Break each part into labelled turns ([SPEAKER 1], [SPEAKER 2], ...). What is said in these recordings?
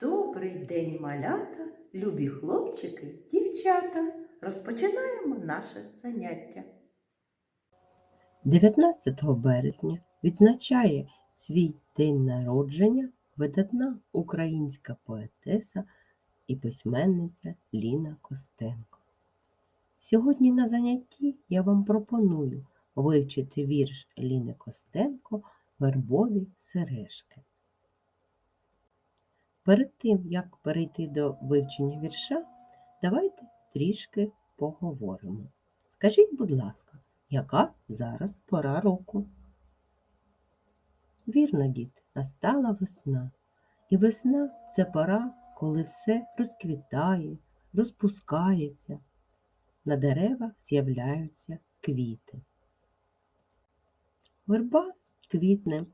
[SPEAKER 1] Добрий день, малята, любі хлопчики, дівчата. Розпочинаємо наше заняття.
[SPEAKER 2] 19 березня відзначає свій день народження видатна українська поетеса і письменниця Ліна Костенко. Сьогодні на занятті я вам пропоную вивчити вірш Ліни Костенко Вербові сережки. Перед тим, як перейти до вивчення вірша, давайте трішки поговоримо. Скажіть, будь ласка, яка зараз пора року? Вірно, діти, настала весна. І весна це пора, коли все розквітає, розпускається, на деревах з'являються квіти. Верба квітне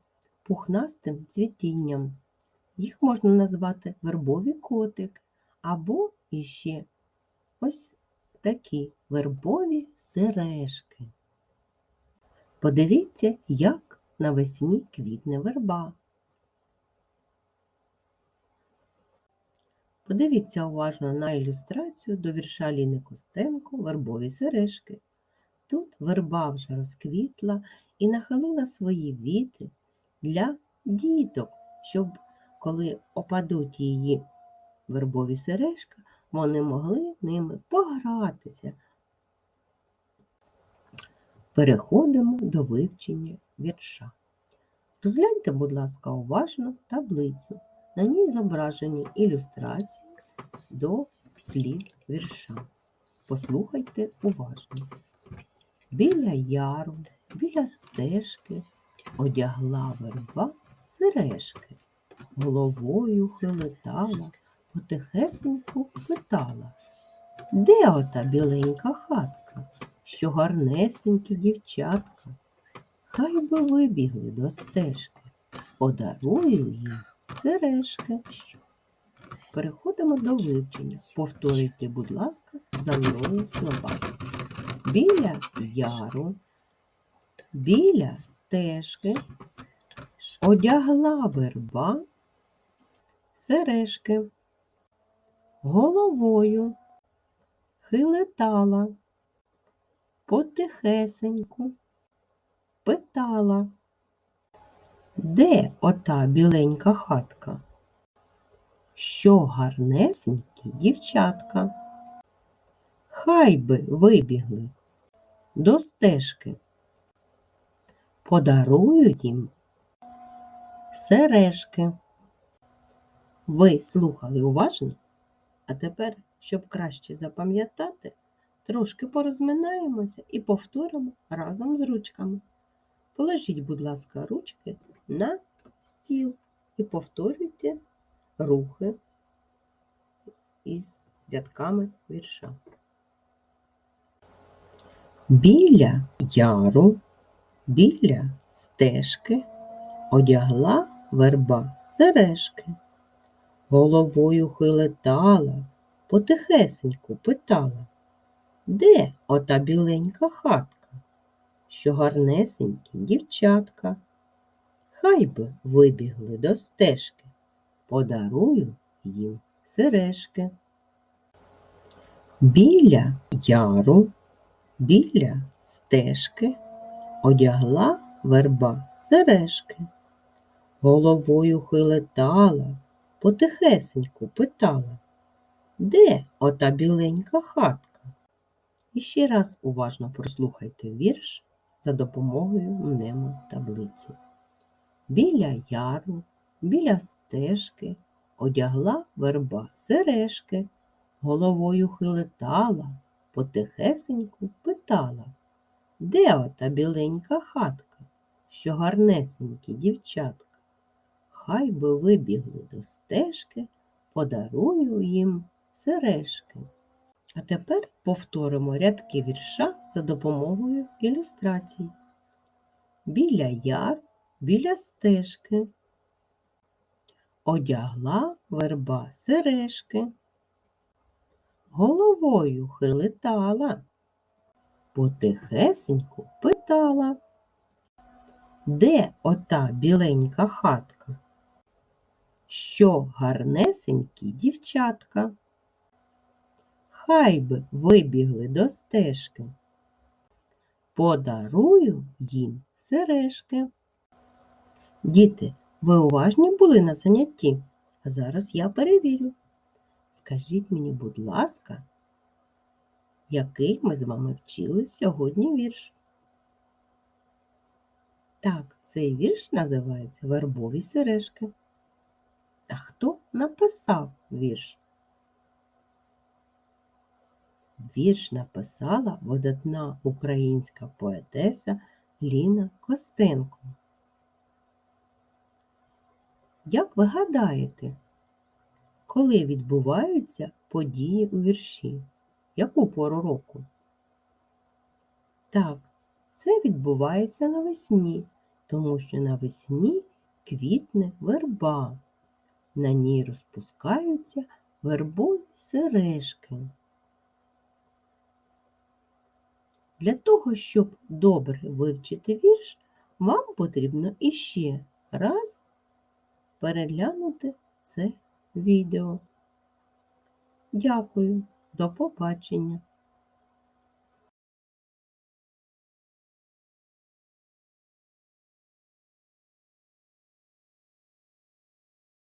[SPEAKER 2] пухнастим цвітінням. Їх можна назвати вербові котик або іще ось такі вербові сережки. Подивіться, як навесні квітне верба. Подивіться уважно на ілюстрацію до вірша Ліни Костенко Вербові сережки. Тут верба вже розквітла і нахилила свої віти для діток, щоб коли опадуть її вербові сережки, вони могли ними погратися. Переходимо до вивчення вірша. Розгляньте, будь ласка, уважно таблицю. На ній зображені ілюстрації до слів вірша. Послухайте уважно. Біля яру, біля стежки одягла верба сережки, головою хилитала, потихесеньку питала. Де ота біленька хатка, що гарнесенькі дівчатка? Хай би вибігли до стежки, подарую їм сережки. Переходимо до вивчення. Повторюйте, будь ласка, за мною слова. Біля яру, біля стежки одягла верба сережки, головою хилетала, потихесеньку питала, де ота біленька хатка? Що гарнесенькі дівчатка? Хай би вибігли до стежки. Подарую їм сережки. Ви слухали уважно? А тепер, щоб краще запам'ятати, трошки порозминаємося і повторимо разом з ручками. Положіть, будь ласка, ручки на стіл і повторюйте рухи із рядками вірша. Біля яру, біля стежки одягла верба сережки, головою хилетала, потихесеньку питала, де ота біленька хатка, що гарнесенькі дівчатка? Хай би вибігли до стежки, подарую їм сережки. Біля яру, біля стежки одягла верба сережки, головою хилетала, потихесеньку питала, де ота біленька хатка? І ще раз уважно прослухайте вірш за допомогою мнемотаблиці. Біля яру, біля стежки одягла верба сережки, головою хилетала, потихесеньку питала, де ота біленька хатка, що гарнесенькі дівчатка? Хай би вибігли до стежки, подарую їм сережки. А тепер повторимо рядки вірша за допомогою ілюстрацій. Біля яр, біля стежки. Одягла верба сережки, головою хилитала, потихесеньку питала, де ота біленька хатка? Що гарнесенькі дівчатка. Хай би вибігли до стежки. Подарую їм сережки. Діти, ви уважні були на занятті? А зараз я перевірю. Скажіть мені, будь ласка, який ми з вами вчили сьогодні вірш? Так, цей вірш називається Вербові сережки. А хто написав вірш? Вірш написала видатна українська поетеса Ліна Костенко. Як ви гадаєте, коли відбуваються події у вірші? Яку пору року? Так, це відбувається навесні, тому що навесні квітне верба. На ній розпускаються вербові сережки. Для того, щоб добре вивчити вірш, вам потрібно іще раз переглянути це відео. Дякую, до побачення!